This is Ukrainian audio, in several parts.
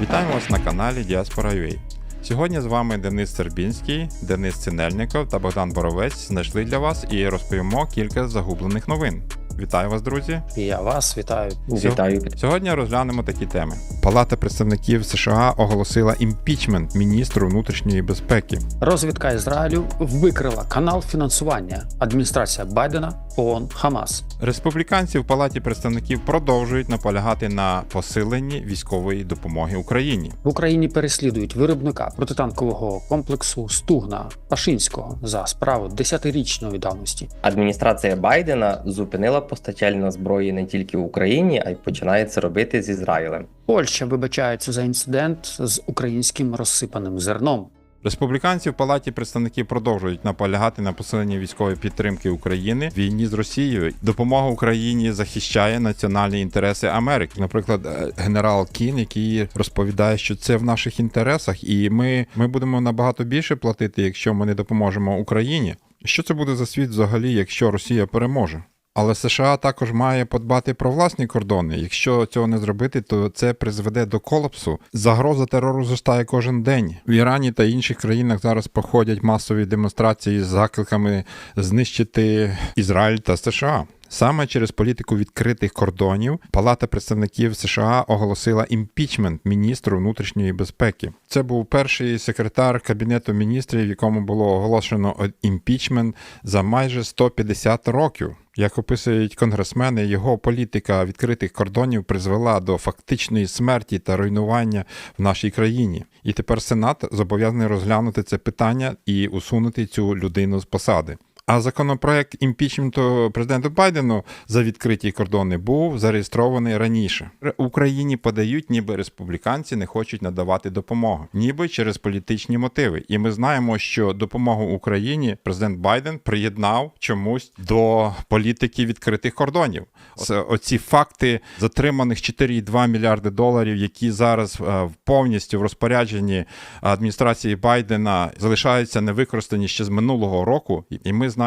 Вітаємо вас на каналі Діаспора UA. Сьогодні з вами Денис Сербінський, Денис Цинельников та Богдан Боровець знайшли для вас і розповімо кілька загублених новин. Вітаю вас, друзі! І я вас вітаю. Вітаю. Сьогодні розглянемо такі теми. Палата представників США оголосила імпічмент міністру внутрішньої безпеки. Розвідка Ізраїлю викрила канал фінансування адміністрація Байдена, ООН, Хамас. Республіканці в Палаті представників продовжують наполягати на посиленні військової допомоги Україні. В Україні переслідують виробника протитанкового комплексу Стугна Пашинського за справу 10-річної давності. Адміністрація Байдена зупинила постачальне зброї не тільки в Україні, а й починає це робити з Ізраїлем. Польща вибачається за інцидент з українським розсипаним зерном. Республіканці в Палаті представників продовжують наполягати на посиленні військової підтримки України в війні з Росією. Допомога Україні захищає національні інтереси Америки. Наприклад, е, генерал Кін, який розповідає, що це в наших інтересах, і ми, ми будемо набагато більше платити, якщо ми не допоможемо Україні. Що це буде за світ взагалі, якщо Росія переможе? Але США також має подбати про власні кордони. Якщо цього не зробити, то це призведе до колапсу. Загроза терору зростає кожен день. В Ірані та інших країнах зараз проходять масові демонстрації з закликами знищити Ізраїль та США. Саме через політику відкритих кордонів Палата представників США оголосила імпічмент міністру внутрішньої безпеки. Це був перший секретар кабінету міністрів, якому було оголошено імпічмент за майже 150 років. Як описують конгресмени, його політика відкритих кордонів призвела до фактичної смерті та руйнування в нашій країні. І тепер Сенат зобов'язаний розглянути це питання і усунути цю людину з посади. А законопроект імпічменту президенту Байдену за відкриті кордони був зареєстрований раніше. Україні подають, ніби республіканці не хочуть надавати допомогу, ніби через політичні мотиви. І ми знаємо, що допомогу Україні президент Байден приєднав чомусь до політики відкритих кордонів. Це оці факти затриманих 4,2 мільярди доларів, які зараз е, повністю в розпорядженні адміністрації Байдена залишаються невикористані ще з минулого року, і ми знаємо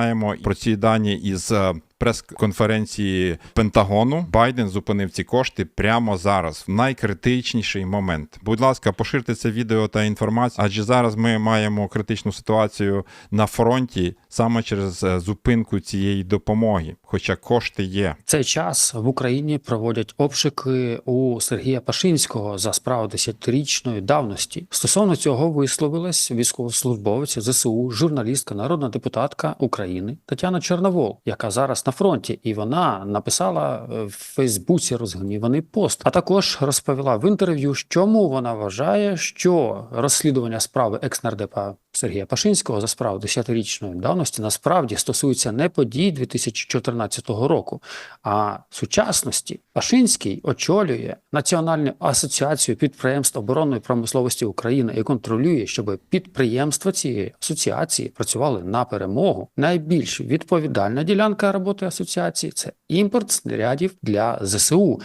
про ці дані із е, прес-конференції Пентагону. Байден зупинив ці кошти прямо зараз, в найкритичніший момент. Будь ласка, поширте це відео та інформацію, адже зараз ми маємо критичну ситуацію на фронті саме через е, зупинку цієї допомоги, хоча кошти є. Цей час в Україні проводять обшуки у Сергія Пашинського за справу 10-річної давності. Стосовно цього висловилась військовослужбовець ЗСУ, журналістка, народна депутатка України Тетяна Чорновол, яка зараз на фронті, і вона написала е, в Фейсбуці розгніваний пост. А також розповіла в інтерв'ю, чому вона вважає, що розслідування справи екс-нардепа Сергія Пашинського за справу 10-річної давності насправді стосується не подій 2014 року, а сучасності. Пашинський очолює Національну асоціацію підприємств оборонної промисловості України і контролює, щоб підприємства цієї асоціації працювали на перемогу. Найбільш відповідальна ділянка роботи асоціації це імпорт снарядів для ЗСУ,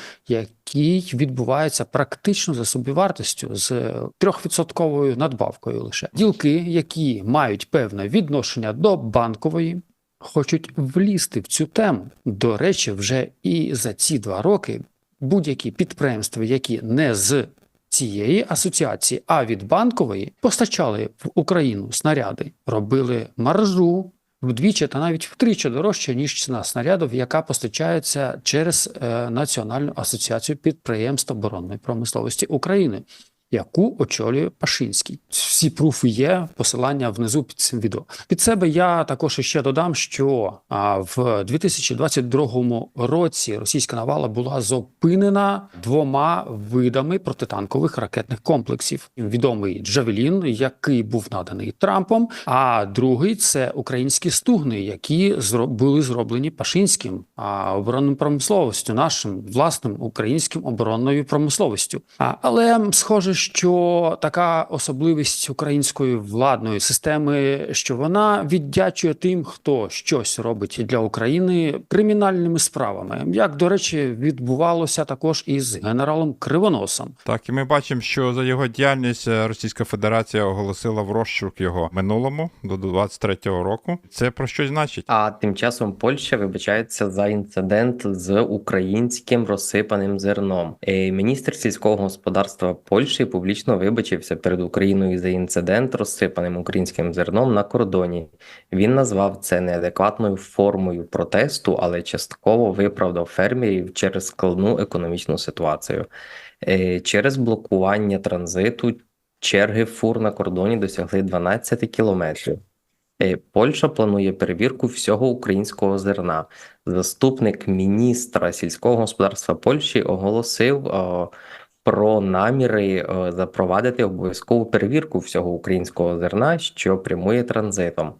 який відбувається практично за собівартістю з трьохвідсотковою надбавкою. Лише ділки, які мають певне відношення до банкової. Хочуть влізти в цю тему. До речі, вже і за ці два роки будь-які підприємства, які не з цієї асоціації, а від банкової, постачали в Україну снаряди, робили маржу вдвічі та навіть втричі дорожче, ніж ціна снарядів, яка постачається через е, Національну асоціацію підприємств оборонної промисловості України. Яку очолює Пашинський. Всі пруфи є, посилання внизу під цим відео. Під себе я також ще додам, що в 2022 році російська навала була зупинена двома видами протитанкових ракетних комплексів. Відомий Джавелін, який був наданий Трампом, а другий це українські стугни, які були зроблені Пашинським оборонним промисловістю, нашим власним українським оборонною промисловістю. Але схоже, що така особливість української владної системи, що вона віддячує тим, хто щось робить для України кримінальними справами, як до речі, відбувалося також із генералом Кривоносом. Так, і ми бачимо, що за його діяльність Російська Федерація оголосила в розшук його минулому до 23-го року. Це про щось значить. А тим часом Польща вибачається за інцидент з українським розсипаним зерном. Е, Міністр сільського господарства Польщі публічно вибачився перед Україною за інцидент, розсипаним українським зерном на кордоні. Він назвав це неадекватною формою протесту, але частково виправдав фермерів через складну економічну ситуацію. Е, Через блокування транзиту черги фур на кордоні досягли 12 кілометрів. Е, Польща планує перевірку всього українського зерна. Заступник міністра сільського господарства Польщі оголосив про наміри е, запровадити обов'язкову перевірку всього українського зерна, що прямує транзитом.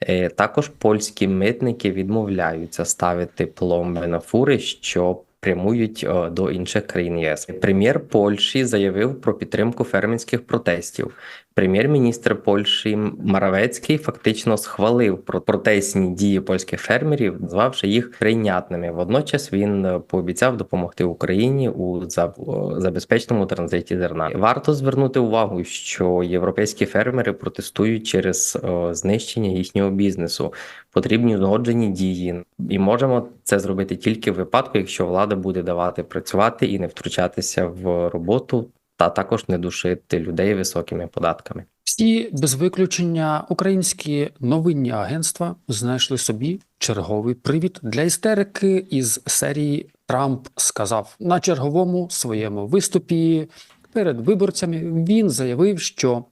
Е, Також польські митники відмовляються ставити пломби на фури, що прямують е, до інших країн ЄС. Прем'єр Польщі заявив про підтримку фермерських протестів. Прем'єр-міністр Польщі Маравецький фактично схвалив про протестні дії польських фермерів, назвавши їх прийнятними. Водночас він е, пообіцяв допомогти Україні у за- о, забезпеченому транзиті зерна. Варто звернути увагу, що європейські фермери протестують через е, знищення їхнього бізнесу. Потрібні узгоджені дії, і можемо це зробити тільки в випадку, якщо влада буде давати працювати і не втручатися в роботу, та також не душити людей високими податками. Всі без виключення українські новинні агентства знайшли собі черговий привід для істерики із серії Трамп сказав на черговому своєму виступі перед виборцями. Він заявив, що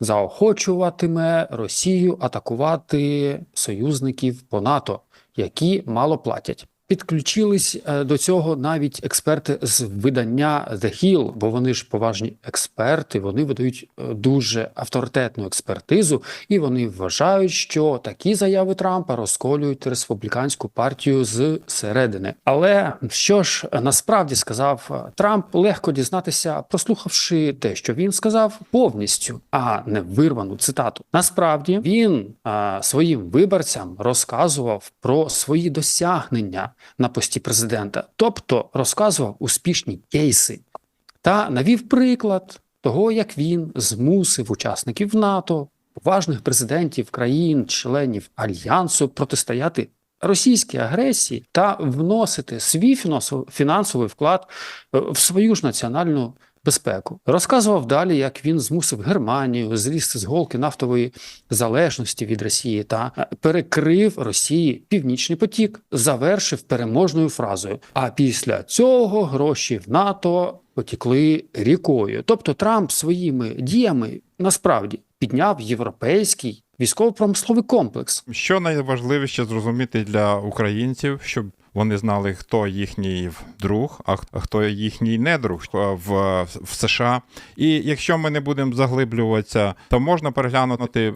заохочуватиме Росію атакувати союзників по НАТО, які мало платять. Підключились е, до цього навіть експерти з видання The Hill, бо вони ж поважні експерти, вони видають е, дуже авторитетну експертизу, і вони вважають, що такі заяви Трампа розколюють республіканську партію з середини. Але що ж насправді сказав е, Трамп, легко дізнатися, прослухавши те, що він сказав, повністю, а не вирвану цитату. Насправді він е, своїм виборцям розказував про свої досягнення на пості президента, тобто розказував успішні кейси та навів приклад того, як він змусив учасників НАТО, поважних президентів країн-членів альянсу протистояти російській агресії та вносити свій фінансовий вклад е, в свою ж національну безпеку. Розказував далі, як він змусив Германію злізти з голки нафтової залежності від Росії та перекрив Росії північний потік, завершив переможною фразою. А після цього гроші в НАТО потікли рікою. Тобто Трамп своїми діями насправді підняв європейський військово-промисловий комплекс. Що найважливіше зрозуміти для українців, щоб вони знали, хто їхній друг, а хто їхній недруг в, в США. І якщо ми не будемо заглиблюватися, то можна переглянути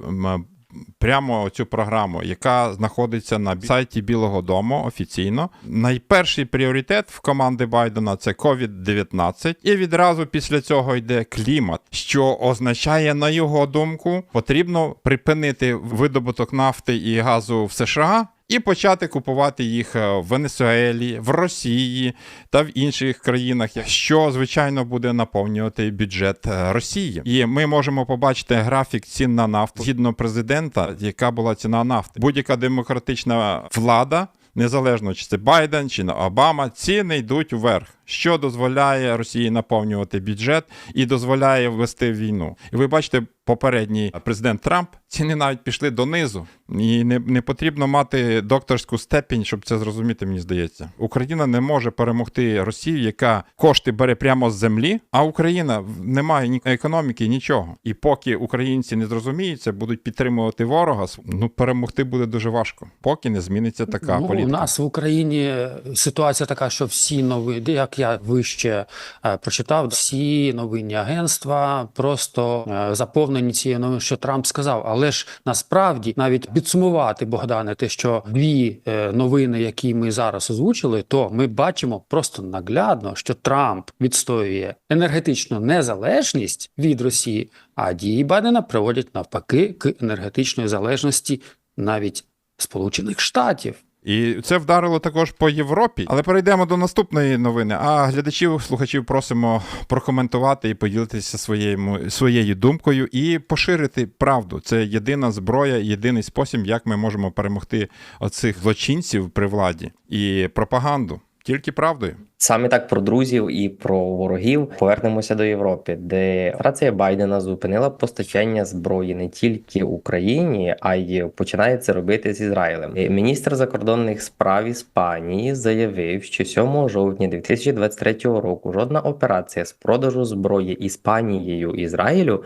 прямо цю програму, яка знаходиться на сайті Білого Дому офіційно. Найперший пріоритет в команди Байдена це COVID-19, і відразу після цього йде клімат, що означає, на його думку, потрібно припинити видобуток нафти і газу в США. І почати купувати їх е, в Венесуелі, в Росії та в інших країнах, що звичайно буде наповнювати бюджет е, Росії. І ми можемо побачити графік цін на нафту згідно президента, яка була ціна нафти. Будь-яка демократична влада. Незалежно чи це Байден чи Обама, ціни йдуть вверх, що дозволяє Росії наповнювати бюджет і дозволяє ввести війну. І ви бачите, попередній президент Трамп ціни навіть пішли донизу, і не, не потрібно мати докторську степінь, щоб це зрозуміти. Мені здається, Україна не може перемогти Росію, яка кошти бере прямо з землі. А Україна не має ні економіки, нічого. І поки українці не зрозуміють це, будуть підтримувати ворога. Ну перемогти буде дуже важко, поки не зміниться така ну, політика. У нас в Україні ситуація така, що всі новини, як я вище е, прочитав, всі новинні агентства просто е, заповнені цією новиною, що Трамп сказав. Але ж насправді навіть підсумувати Богдане, те, що дві е, новини, які ми зараз озвучили, то ми бачимо просто наглядно, що Трамп відстоює енергетичну незалежність від Росії, а дії Байдена приводять навпаки к енергетичної залежності навіть Сполучених Штатів. І це вдарило також по Європі. Але перейдемо до наступної новини. А глядачів, слухачів просимо прокоментувати і поділитися своєю, своєю думкою і поширити правду. Це єдина зброя, єдиний спосіб, як ми можемо перемогти оцих злочинців при владі і пропаганду. Тільки правдою. Саме так про друзів і про ворогів повернемося до Європи, де адміністрація Байдена зупинила постачання зброї не тільки Україні, а й починає це робити з Ізраїлем. Міністр закордонних справ Іспанії заявив, що 7 жовтня 2023 року жодна операція з продажу зброї Іспанією Ізраїлю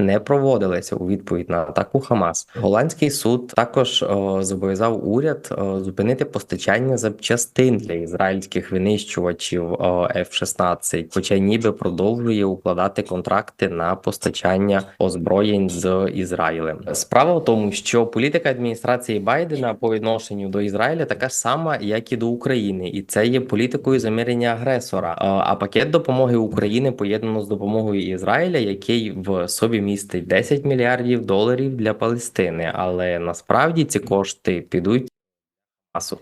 не проводилися у відповідь на атаку Хамас. Голландський суд також о, зобов'язав уряд о, зупинити постачання запчастин для ізраїльських винищувачів о, F-16, хоча ніби продовжує укладати контракти на постачання озброєнь з Ізраїлем. Справа в тому, що політика адміністрації Байдена по відношенню до Ізраїля така ж сама, як і до України, і це є політикою замірення агресора. А пакет допомоги України поєднано з допомогою Ізраїля, який в собі містить 10 мільярдів доларів для Палестини, але насправді ці кошти підуть.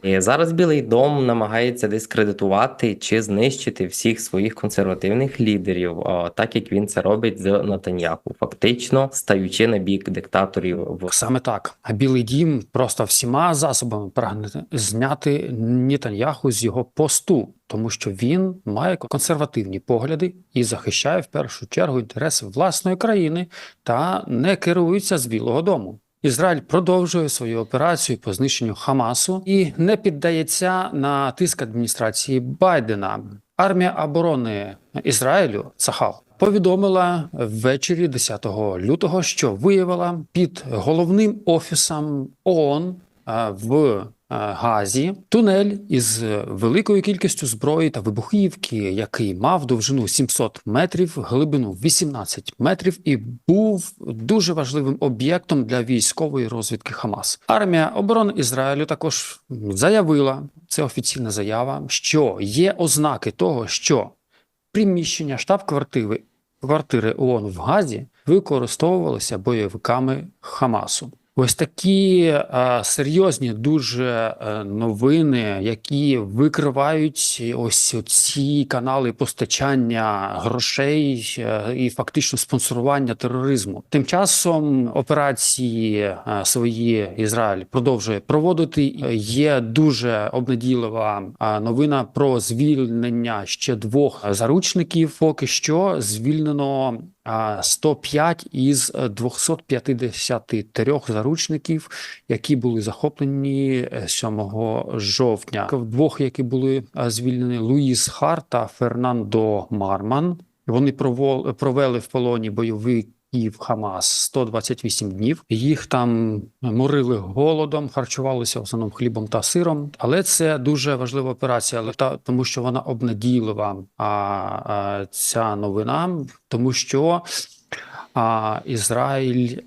І зараз Білий Дом намагається дискредитувати чи знищити всіх своїх консервативних лідерів, так як він це робить з Натаньяху, фактично стаючи на бік диктаторів в Саме так. А Білий Дім просто всіма засобами прагне зняти Нетаньяху з його посту, тому що він має консервативні погляди і захищає в першу чергу інтереси власної країни та не керується з Білого Дому. Ізраїль продовжує свою операцію по знищенню Хамасу і не піддається на тиск адміністрації Байдена. Армія оборони Ізраїлю Цахал повідомила ввечері 10 лютого, що виявила під головним офісом ООН в Газі тунель із великою кількістю зброї та вибухівки, який мав довжину 700 метрів, глибину 18 метрів, і був дуже важливим об'єктом для військової розвідки Хамас. Армія оборони Ізраїлю також заявила це офіційна заява, що є ознаки того, що приміщення штаб-квартири квартири ООН в Газі використовувалися бойовиками Хамасу. Ось такі е, серйозні дуже е, новини, які викривають ось ці канали постачання грошей е, і фактично спонсорування тероризму. Тим часом операції свої Ізраїль продовжує проводити. Є дуже обнадійлива новина про звільнення ще двох заручників. Поки що звільнено 105 із е, 253 заручників, які були захоплені е, 7 жовтня. Двох, які були е, звільнені, Луїс Хар та Фернандо Марман. Вони провели в полоні бойовиків Хамас 128 днів. Їх там морили голодом, харчувалися в основному хлібом та сиром. Але це дуже важлива операція, тому, що вона обнадійлива. А ця новина, тому що. А Ізраїль,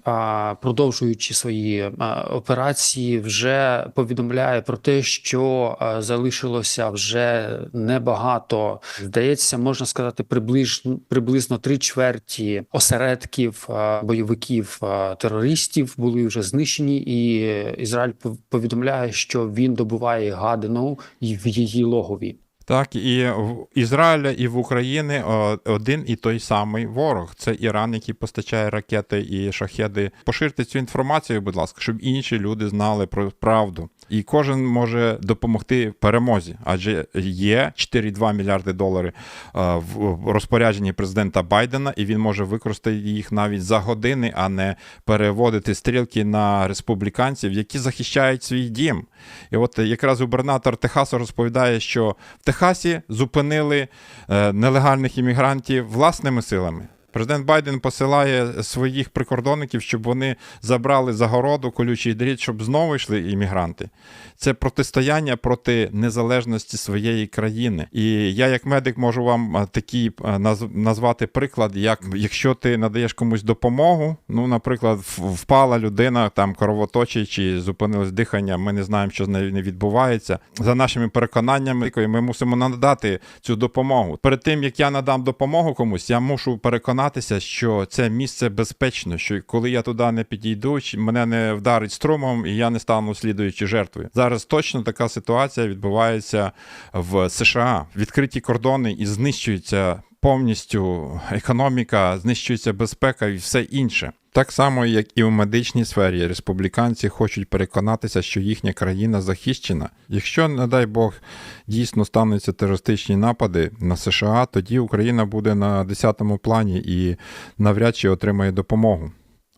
продовжуючи свої операції, вже повідомляє про те, що залишилося вже небагато. Здається, можна сказати, приблизно приблизно три чверті осередків бойовиків терористів були вже знищені, і Ізраїль пов- повідомляє, що він добуває гадину в її логові. Так, і в Ізраїля і в Україні один і той самий ворог. Це Іран, який постачає ракети і шахеди. Поширте цю інформацію, будь ласка, щоб інші люди знали про правду. І кожен може допомогти перемозі, адже є 4,2 мільярди доларів е, в розпорядженні президента Байдена, і він може використати їх навіть за години, а не переводити стрілки на республіканців, які захищають свій дім. І от якраз губернатор Техасу розповідає, що в Техасі зупинили е, нелегальних іммігрантів власними силами. Президент Байден посилає своїх прикордонників, щоб вони забрали загороду, колючий дріт, щоб знову йшли іммігранти. Це протистояння проти незалежності своєї країни. І я, як медик, можу вам е, такий е, назвати приклад, як якщо ти надаєш комусь допомогу, ну, наприклад, впала людина, там кровоточить чи зупинилось дихання, ми не знаємо, що з нею не відбувається. За нашими переконаннями, ми мусимо надати цю допомогу. Перед тим як я надам допомогу комусь, я мушу переконатися, що це місце безпечно, що коли я туди не підійду, мене не вдарить струмом, і я не стану слідуючою жертвою. Зараз точно така ситуація відбувається в США. Відкриті кордони і знищується повністю економіка, знищується безпека і все інше. Так само, як і у медичній сфері, республіканці хочуть переконатися, що їхня країна захищена. Якщо, не дай Бог, дійсно стануться терористичні напади на США, тоді Україна буде на 10-му плані і навряд чи отримає допомогу.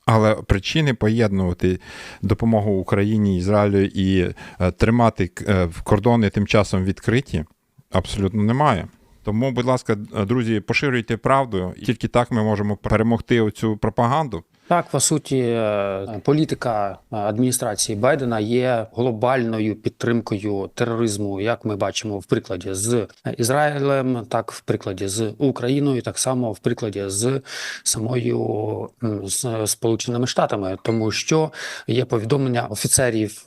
Але причини поєднувати допомогу Україні, Ізраїлю і е, тримати е, кордони тим часом відкриті абсолютно немає. Тому, будь ласка, друзі, поширюйте правду, тільки так ми можемо перемогти оцю пропаганду. Так, по суті, е, політика е, адміністрації Байдена є глобальною підтримкою тероризму, як ми бачимо в прикладі з Ізраїлем, так в прикладі з Україною, так само в прикладі з самою з Сполученими Штатами, тому що є повідомлення офіцерів.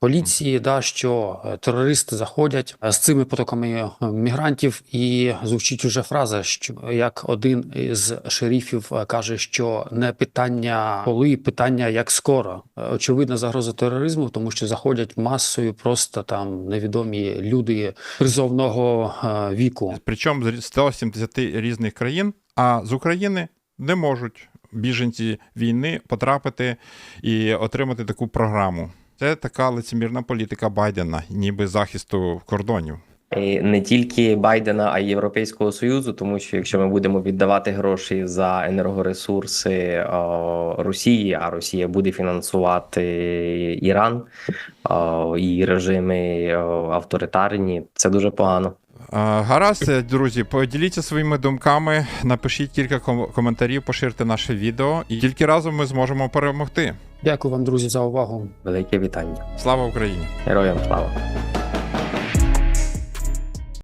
Поліції, да, що е, терористи заходять е, з цими потоками е, мігрантів, і звучить уже фраза, що як один із шерифів каже, що не питання коли, питання як скоро. Очевидна загроза тероризму, тому що заходять масою просто там невідомі люди призовного віку. Причому з 170 різних країн, а з України не можуть біженці війни потрапити і отримати таку програму. Це така лицемірна політика Байдена, ніби захисту кордонів. Не тільки Байдена, а й Європейського Союзу, тому що якщо ми будемо віддавати гроші за енергоресурси о, Росії, а Росія буде фінансувати Іран о, і режими о, авторитарні, це дуже погано. Гаразд, друзі, поділіться своїми думками, напишіть кілька коментарів, поширте наше відео, і тільки разом ми зможемо перемогти. Дякую вам, друзі, за увагу. Велике вітання. Слава Україні! Героям слава!